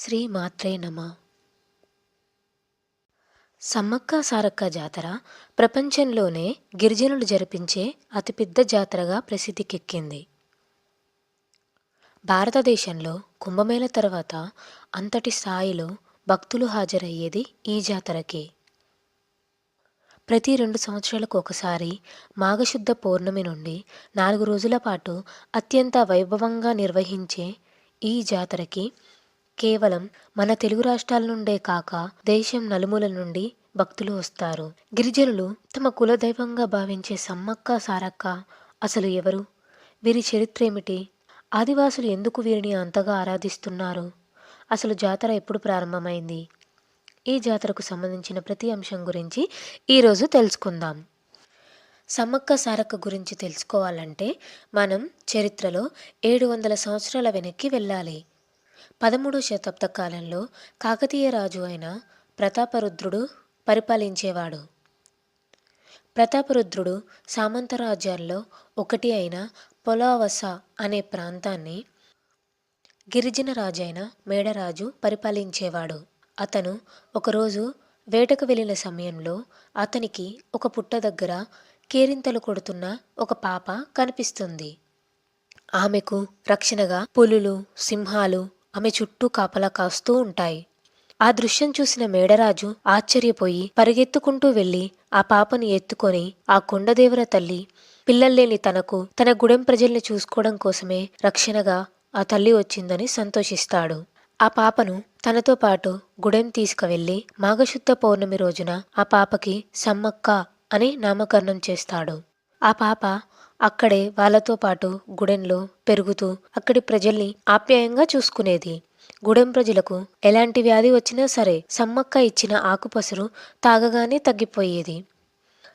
శ్రీ మాత్రే నమ. సమ్మక్క సారక్క జాతర ప్రపంచంలోనే గిరిజనులు జరిపించే అతిపెద్ద జాతరగా ప్రసిద్ధికెక్కింది. భారతదేశంలో కుంభమేళ తర్వాత అంతటి స్థాయిలో భక్తులు హాజరయ్యేది ఈ జాతరకి. ప్రతి రెండు సంవత్సరాలకు ఒకసారి మాఘశుద్ధ పౌర్ణమి నుండి నాలుగు రోజుల పాటు అత్యంత వైభవంగా నిర్వహించే ఈ జాతరకి కేవలం మన తెలుగు రాష్ట్రాల నుండే కాక దేశం నలుమూల నుండి భక్తులు వస్తారు. గిరిజనులు తమ కులదైవంగా భావించే సమ్మక్క సారక్క అసలు ఎవరు? వీరి చరిత్ర ఏమిటి? ఆదివాసులు ఎందుకు వీరిని అంతగా ఆరాధిస్తున్నారు? అసలు జాతర ఎప్పుడు ప్రారంభమైంది? ఈ జాతరకు సంబంధించిన ప్రతి అంశం గురించి ఈరోజు తెలుసుకుందాం. సమ్మక్క సారక్క గురించి తెలుసుకోవాలంటే మనం చరిత్రలో ఏడు వందల సంవత్సరాల వెనక్కి వెళ్ళాలి. పదమూడో శతాబ్ద కాలంలో కాకతీయ రాజు అయిన ప్రతాపరుద్రుడు పరిపాలించేవాడు. ప్రతాపరుద్రుడు సామంత రాజ్యాల్లో ఒకటి అయిన పొలావస అనే ప్రాంతాన్ని గిరిజన రాజైన మేడరాజు పరిపాలించేవాడు. అతను ఒకరోజు వేటకు వెళ్ళిన సమయంలో అతనికి ఒక పుట్ట దగ్గర కేరింతలు కొడుతున్న ఒక పాప కనిపిస్తుంది. ఆమెకు రక్షణగా పులులు సింహాలు ఆమె చుట్టూ కాపలా కాస్తూ ఉంటాయి. ఆ దృశ్యం చూసిన మేడరాజు ఆశ్చర్యపోయి పరిగెత్తుకుంటూ వెళ్ళి ఆ పాపను ఎత్తుకొని ఆ కొండదేవర తల్లి పిల్లల్లేని తనకు తన గుడెం ప్రజల్ని చూసుకోవడం కోసమే రక్షణగా ఆ తల్లి వచ్చిందని సంతోషిస్తాడు. ఆ పాపను తనతో పాటు గుడెం తీసుకువెళ్ళి మాఘశుద్ధ పౌర్ణమి రోజున ఆ పాపకి సమ్మక్క అని నామకరణం చేస్తాడు. ఆ పాప అక్కడే వాళ్ళతో పాటు గుడెంలో పెరుగుతూ అక్కడి ప్రజల్ని ఆప్యాయంగా చూసుకునేది. గుడెం ప్రజలకు ఎలాంటి వ్యాధి వచ్చినా సరే సమ్మక్క ఇచ్చిన ఆకుపసరు తాగగానే తగ్గిపోయేది.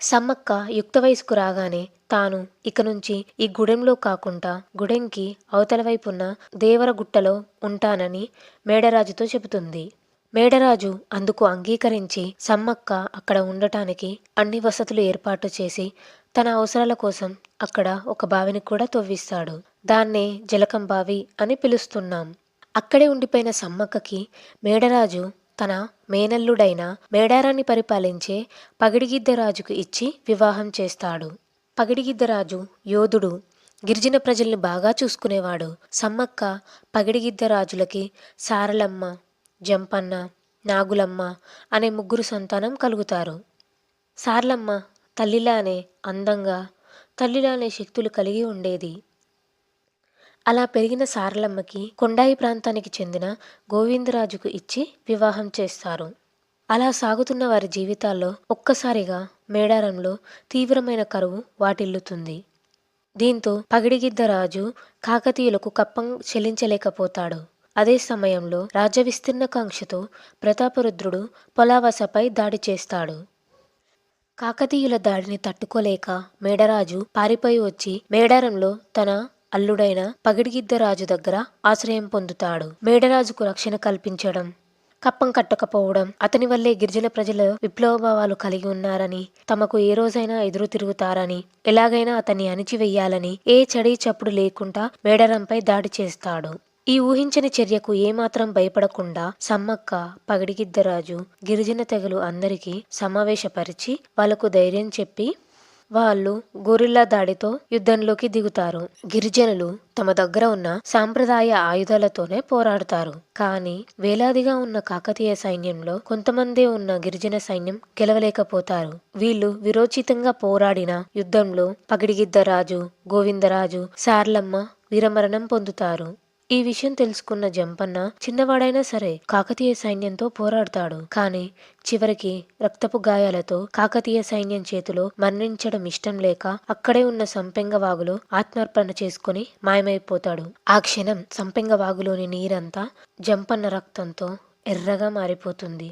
సమ్మక్క యుక్త వయసుకు రాగానే తాను ఇక నుంచి ఈ గుడెంలో కాకుండా గుడెంకి అవతల వైపున్న దేవరగుట్టలో ఉంటానని మేడరాజుతో చెబుతుంది. మేడరాజు అందుకు అంగీకరించి సమ్మక్క అక్కడ ఉండటానికి అన్ని వసతులు ఏర్పాటు చేసి తన అవసరాల కోసం అక్కడ ఒక బావిని కూడా తవ్విస్తాడు. దాన్నే జలకం బావి అని పిలుస్తున్నాం. అక్కడే ఉండిపోయిన సమ్మక్కకి మేడరాజు తన మేనల్లుడైన మేడారాన్ని పరిపాలించే పగిడిగిద్దరాజుకు ఇచ్చి వివాహం చేస్తాడు. పగిడిగిద్దరాజు యోధుడు గిరిజన ప్రజల్ని బాగా చూసుకునేవాడు. సమ్మక్క పగిడిగిద్దరాజులకి సారలమ్మ జంపన్న నాగులమ్మ అనే ముగ్గురు సంతానం కలుగుతారు. సారలమ్మ తల్లిలానే అందంగా తల్లిలానే శక్తులు కలిగి ఉండేది. అలా పెరిగిన సారలమ్మకి కొండాయి ప్రాంతానికి చెందిన గోవిందరాజుకు ఇచ్చి వివాహం చేస్తారు. అలా సాగుతున్న వారి జీవితాల్లో ఒక్కసారిగా మేడారంలో తీవ్రమైన కరువు వాటిల్లుతుంది. దీంతో పగిడిగిద్ద రాజు కాకతీయులకు కప్పం చెల్లించలేకపోతాడు. అదే సమయంలో రాజ్య విస్తీర్ణ కాంక్షతో ప్రతాపరుద్రుడు పొలావసపై దాడి చేస్తాడు. కాకతీయుల దాడిని తట్టుకోలేక మేడరాజు పారిపోయి వచ్చి మేడారంలో తన అల్లుడైన పగిడిగిద్దరాజు దగ్గర ఆశ్రయం పొందుతాడు. మేడరాజుకు రక్షణ కల్పించడం కప్పం కట్టకపోవడం అతని వల్లే గిరిజన ప్రజలు విప్లవభావాలు కలిగి ఉన్నారని తమకు ఏ రోజైనా ఎదురు తిరుగుతారని ఎలాగైనా అతన్ని అణిచివెయ్యాలని ఏ చడి చప్పుడు లేకుండా మేడరంపై దాడి చేస్తాడు. ఈ ఊహించని చర్యకు ఏమాత్రం భయపడకుండా సమ్మక్క పగిడిగిద్దరాజు గిరిజన తెగలు అందరికీ సమావేశపరిచి వాళ్ళకు ధైర్యం చెప్పి వాళ్ళు గొరిల్లా దాడితో యుద్ధంలోకి దిగుతారు. గిరిజనులు తమ దగ్గర ఉన్న సాంప్రదాయ ఆయుధాలతోనే పోరాడతారు. కానీ వేలాదిగా ఉన్న కాకతీయ సైన్యంలో కొంతమందే ఉన్న గిరిజన సైన్యం గెలవలేకపోతారు. వీళ్ళు విరోచితంగా పోరాడిన యుద్ధంలో పగిడిగిద్దరాజు గోవిందరాజు సార్లమ్మ వీరమరణం పొందుతారు. ఈ విషయం తెలుసుకున్న జంపన్న చిన్నవాడైనా సరే కాకతీయ సైన్యంతో పోరాడతాడు. కానీ చివరికి రక్తపు గాయాలతో కాకతీయ సైన్యం చేతిలో మరణించడం ఇష్టం లేక అక్కడే ఉన్న సంపెంగ వాగులో ఆత్మార్పణ చేసుకుని మాయమైపోతాడు. ఆ క్షణం సంపెంగ వాగులోని నీరంతా జంపన్న రక్తంతో ఎర్రగా మారిపోతుంది.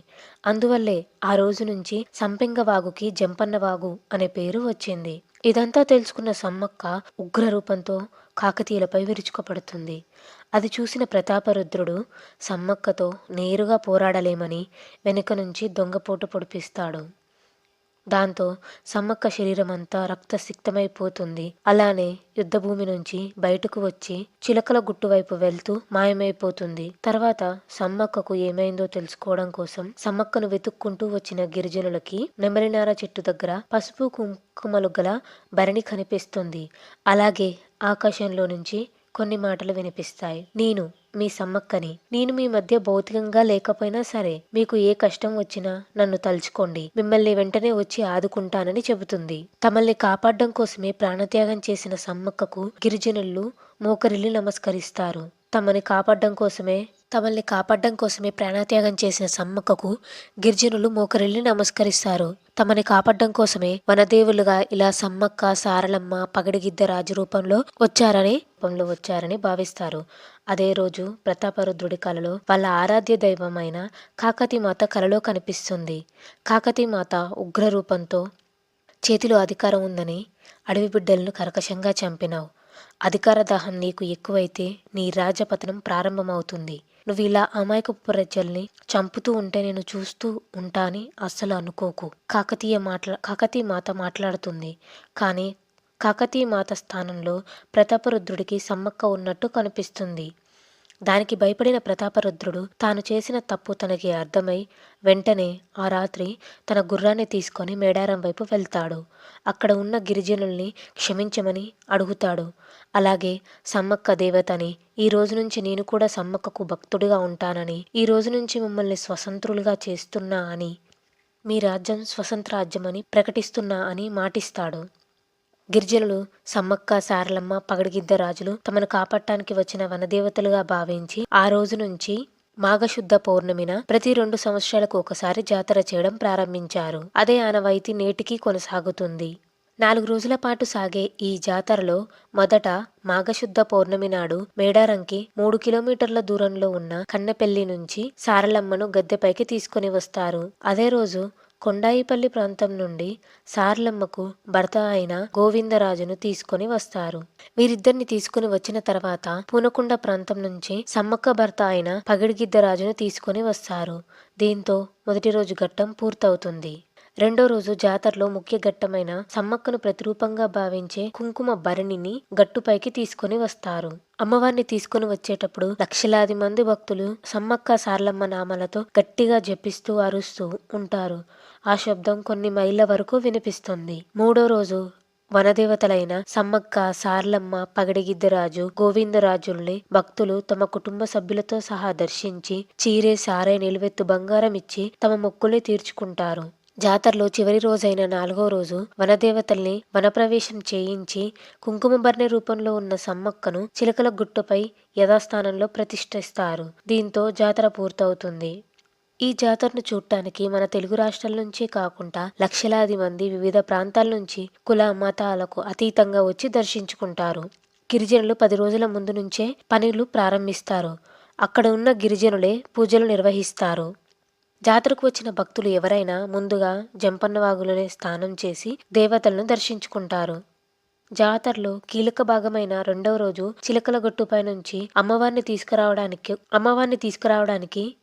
అందువల్లే ఆ రోజు నుంచి సంపెంగ వాగుకి జంపన్న వాగు అనే పేరు వచ్చింది. ఇదంతా తెలుసుకున్న సమ్మక్క ఉగ్ర రూపంతో కాకతీయులపై విరుచుకుపడుతుంది. అది చూసిన ప్రతాపరుద్రుడు సమ్మక్కతో నేరుగా పోరాడలేమని వెనుక నుంచి దొంగపోటు పొడిపిస్తాడు. దాంతో సమ్మక్క శరీరం అంతా రక్తసిక్తమైపోతుంది. అలానే యుద్ధభూమి నుంచి బయటకు వచ్చి చిలకల గుట్టు వైపు వెళ్తూ మాయమైపోతుంది. తర్వాత సమ్మక్కకు ఏమైందో తెలుసుకోవడం కోసం సమ్మక్కను వెతుక్కుంటూ వచ్చిన గిరిజనులకి నెమలినార చెట్టు దగ్గర పసుపు కుంకుమలు గల భరణి కనిపిస్తుంది. అలాగే ఆకాశంలో నుంచి కొన్ని మాటలు వినిపిస్తాయి. నేను మీ సమ్మక్కని నేను మీ మధ్య భౌతికంగా లేకపోయినా సరే మీకు ఏ కష్టం వచ్చినా నన్ను తలుచుకోండి. మిమ్మల్ని వెంటనే వచ్చి ఆదుకుంటానని చెబుతుంది. తమల్ని కాపాడడం కోసమే ప్రాణత్యాగం చేసిన సమ్మక్కకు గిరిజనులు మోకరిల్లి నమస్కరిస్తారు. తమని కాపాడడం కోసమే తమల్ని కాపాడడం కోసమే ప్రాణత్యాగం చేసిన సమ్మక్కకు గిరిజనులు మోకరిల్లి నమస్కరిస్తారు. తమని కాపాడడం కోసమే వనదేవులుగా ఇలా సమ్మక్క సారలమ్మ పగడిగిద్ద రాజు రూపంలో వచ్చారని రూపంలో వచ్చారని భావిస్తారు. అదే రోజు ప్రతాపరుద్రుడి కలలో వాళ్ళ ఆరాధ్య దైవమైన కాకతీమాత కలలో కనిపిస్తుంది. కాకతీమాత ఉగ్ర రూపంతో చేతిలో అధికారం ఉందని అడవి బిడ్డలను కరకశంగా చంపినావు. అధికార దాహం నీకు ఎక్కువైతే నీ రాజపతనం ప్రారంభమవుతుంది. నువ్వు ఇలా అమాయక ప్రజల్ని చంపుతూ ఉంటే నేను చూస్తూ ఉంటా అని అస్సలు అనుకోకు. కాకతీయ మాట్లా కాకతీయ మాత మాట్లాడుతుంది. కానీ కాకతీయ మాత స్థానంలో ప్రతాపరుద్రుడికి సమ్మక్క ఉన్నట్టు కనిపిస్తుంది. దానికి భయపడిన ప్రతాపరుద్రుడు తాను చేసిన తప్పు తనకి అర్థమై వెంటనే ఆ రాత్రి తన గుర్రాన్ని తీసుకొని మేడారం వైపు వెళ్తాడు. అక్కడ ఉన్న గిరిజనుల్ని క్షమించమని అడుగుతాడు. అలాగే సమ్మక్క దేవతని ఈ రోజు నుంచి నేను కూడా సమ్మక్కకు భక్తుడిగా ఉంటానని ఈ రోజు నుంచి మిమ్మల్ని స్వతంత్రులుగా చేస్తున్నా అని మీ రాజ్యం స్వతంత్ర రాజ్యమని ప్రకటిస్తున్నా అని మాటిస్తాడు. గిరిజనులు సమ్మక్క సారలమ్మ పగడిగిద్ద రాజులు తమను కాపాడటానికి వచ్చిన వనదేవతలుగా భావించి ఆ రోజు నుంచి మాఘశుద్ధ పౌర్ణమిన ప్రతి రెండు సంవత్సరాలకు ఒకసారి జాతర చేయడం ప్రారంభించారు. అదే ఆనవాయితీ నేటికి కొనసాగుతుంది. నాలుగు రోజుల పాటు సాగే ఈ జాతరలో మొదట మాఘశుద్ధ పౌర్ణమి నాడు మేడారంకి మూడు కిలోమీటర్ల దూరంలో ఉన్న కన్నెపల్లి నుంచి సారలమ్మను గద్దెపైకి తీసుకుని వస్తారు. అదే రోజు కొండాయిపల్లి ప్రాంతం నుండి సార్లమ్మకు భర్త అయిన గోవిందరాజును తీసుకొని వస్తారు. వీరిద్దరిని తీసుకుని వచ్చిన తర్వాత పూనకుండ ప్రాంతం నుంచి సమ్మక్క భర్త అయిన పగిడిగిద్దరాజును తీసుకొని వస్తారు. దీంతో మొదటి రోజు ఘట్టం పూర్తవుతుంది. రెండో రోజు జాతరలో ముఖ్య ఘట్టమైన సమ్మక్కను ప్రతిరూపంగా భావించే కుంకుమ భరణిని గట్టుపైకి తీసుకొని వస్తారు. అమ్మవారిని తీసుకుని వచ్చేటప్పుడు లక్షలాది మంది భక్తులు సమ్మక్క సార్లమ్మ నామాలతో గట్టిగా జపిస్తూ అరుస్తూ ఉంటారు. ఆ శబ్దం కొన్ని మైళ్ళ వరకు వినిపిస్తుంది. మూడో రోజు వనదేవతలైన సమ్మక్క సార్లమ్మ పగడిగిద్దరాజు గోవిందరాజుల్ని భక్తులు తమ కుటుంబ సభ్యులతో సహా దర్శించి చీరే సారే నిలువెత్తు బంగారం ఇచ్చి తమ మొక్కుల్ని తీర్చుకుంటారు. జాతరలో చివరి రోజైన నాలుగో రోజు వనదేవతల్ని వనప్రవేశం చేయించి కుంకుమభరణి రూపంలో ఉన్న సమ్మక్కను చిలకల గుట్టుపై యథాస్థానంలో ప్రతిష్ఠిస్తారు. దీంతో జాతర పూర్తవుతుంది. ఈ జాతరను చూడటానికి మన తెలుగు రాష్ట్రాల నుంచే కాకుండా లక్షలాది మంది వివిధ ప్రాంతాల నుంచి కుల మతాలకు అతీతంగా వచ్చి దర్శించుకుంటారు. గిరిజనులు పది రోజుల ముందు నుంచే పనులు ప్రారంభిస్తారు. అక్కడ ఉన్న గిరిజనులే పూజలు నిర్వహిస్తారు. జాతరకు వచ్చిన భక్తులు ఎవరైనా ముందుగా జంపన్నవాగులోనే స్నానం చేసి దేవతలను దర్శించుకుంటారు. జాతరలో కీలక భాగమైన రెండవ రోజు చిలకల గట్టుపై నుంచి అమ్మవారిని తీసుకురావడానికి అమ్మవారిని తీసుకురావడానికి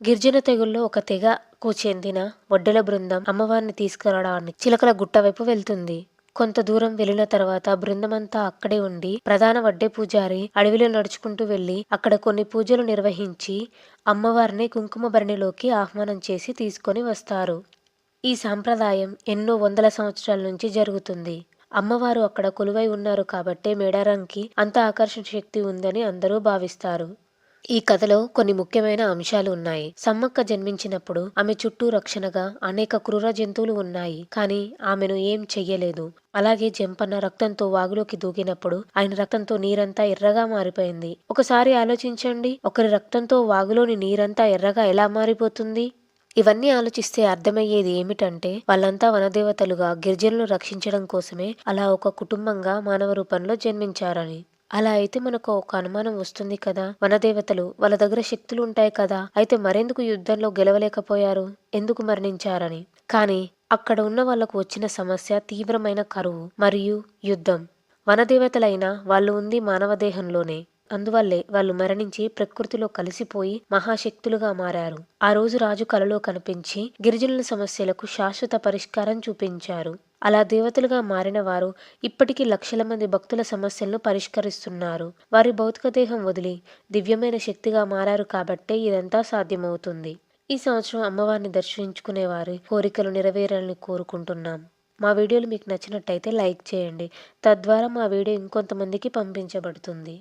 గిరిజన తెగుల్లో ఒక తెగకు చెందిన వడ్డెల బృందం అమ్మవారిని తీసుకురావడానికి చిలకల గుట్ట వైపు వెళ్తుంది. కొంత దూరం వెళ్ళిన తర్వాత బృందమంతా అక్కడే ఉండి ప్రధాన వడ్డే పూజారి అడవిలో నడుచుకుంటూ వెళ్ళి అక్కడ కొన్ని పూజలు నిర్వహించి అమ్మవారిని కుంకుమ భరణిలోకి ఆహ్వానం చేసి తీసుకొని వస్తారు. ఈ సాంప్రదాయం ఎన్నో వందల సంవత్సరాల నుంచి జరుగుతుంది. అమ్మవారు అక్కడ కొలువై ఉన్నారు కాబట్టే మేడారంకి అంత ఆకర్షణ శక్తి ఉందని అందరూ భావిస్తారు. ఈ కథలో కొన్ని ముఖ్యమైన అంశాలు ఉన్నాయి. సమ్మక్క జన్మించినప్పుడు ఆమె చుట్టూ రక్షణగా అనేక క్రూర జంతువులు ఉన్నాయి. కానీ ఆమెను ఏం చెయ్యలేదు. అలాగే జంపన్న రక్తంతో వాగులోకి దూకినప్పుడు ఆయన రక్తంతో నీరంతా ఎర్రగా మారిపోయింది. ఒకసారి ఆలోచించండి ఒకరి రక్తంతో వాగులోని నీరంతా ఎర్రగా ఎలా మారిపోతుంది? ఇవన్నీ ఆలోచిస్తే అర్థమయ్యేది ఏమిటంటే వాళ్ళంతా వనదేవతలుగా గిరిజనులు రక్షించడం కోసమే అలా ఒక కుటుంబంగా మానవ రూపంలో జన్మించారని. అలా అయితే మనకు ఒక అనుమానం వస్తుంది కదా. వనదేవతలు వాళ్ళ దగ్గర శక్తులు ఉంటాయి కదా. అయితే మరెందుకు యుద్ధంలో గెలవలేకపోయారు? ఎందుకు మరణించారని? కానీ అక్కడ ఉన్న వాళ్ళకు వచ్చిన సమస్య తీవ్రమైన కరువు మరియు యుద్ధం. వనదేవతలైన వాళ్ళు ఉంది మానవ దేహంలోనే. అందువల్లే వాళ్ళు మరణించి ప్రకృతిలో కలిసిపోయి మహాశక్తులుగా మారారు. ఆ రోజు రాజు కలలో కనిపించి గిరిజనుల సమస్యలకు శాశ్వత పరిష్కారం చూపించారు. అలా దేవతలుగా మారిన వారు ఇప్పటికీ లక్షల మంది భక్తుల సమస్యలను పరిష్కరిస్తున్నారు. వారి భౌతిక దేహం వదిలి దివ్యమైన శక్తిగా మారారు కాబట్టే ఇదంతా సాధ్యమవుతుంది. ఈ సంవత్సరం అమ్మవారిని దర్శించుకునే వారి కోరికలు నెరవేరాలని కోరుకుంటున్నాం. మా వీడియోలు మీకు నచ్చినట్టయితే లైక్ చేయండి. తద్వారా మా వీడియో ఇంకొంతమందికి పంపించబడుతుంది.